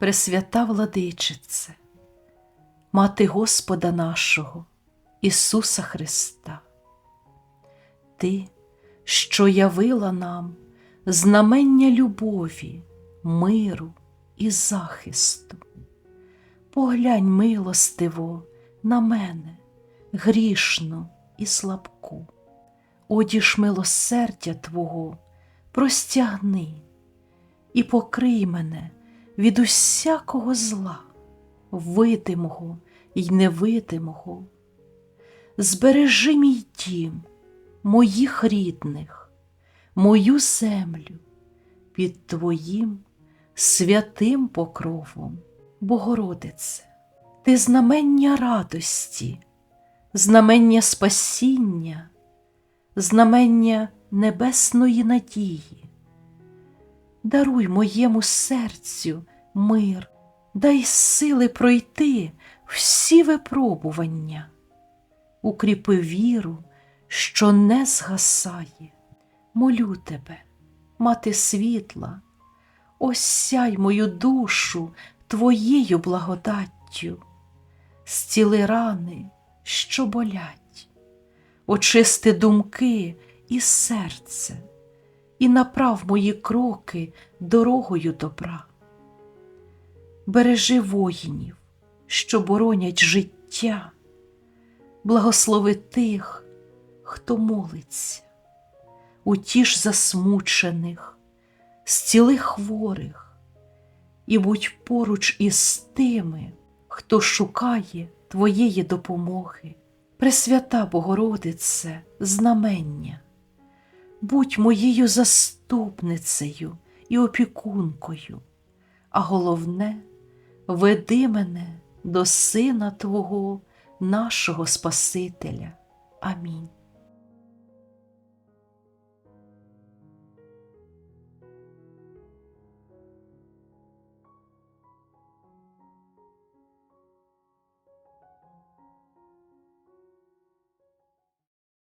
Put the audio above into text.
Пресвята владичице, Мати Господа нашого, Ісуса Христа, Ти, що явила нам знамення любові, миру і захисту, поглянь милостиво на мене, грішну і слабку, одіж милосердя Твого, простягни і покрий мене від усякого зла, видимого й невидимого. Збережи мій дім, моїх рідних, мою землю під Твоїм святим покровом, Богородице, Ти знамення радості, знамення спасіння, знамення небесної надії. Даруй моєму серцю мир, дай сили пройти всі випробування, укріпи віру, що не згасає. Молю тебе, мати світла, осяй мою душу твоєю благодаттю, зціли рани, що болять, очисти думки і серце, і направ мої кроки дорогою добра. Бережи воїнів, що боронять життя, благослови тих, хто молиться, утіш засмучених, зціли хворих, і будь поруч із тими, хто шукає Твоєї допомоги. Пресвята Богородице, знамення, будь моєю заступницею і опікункою, а головне, веди мене до Сина Твого, нашого Спасителя. Амінь.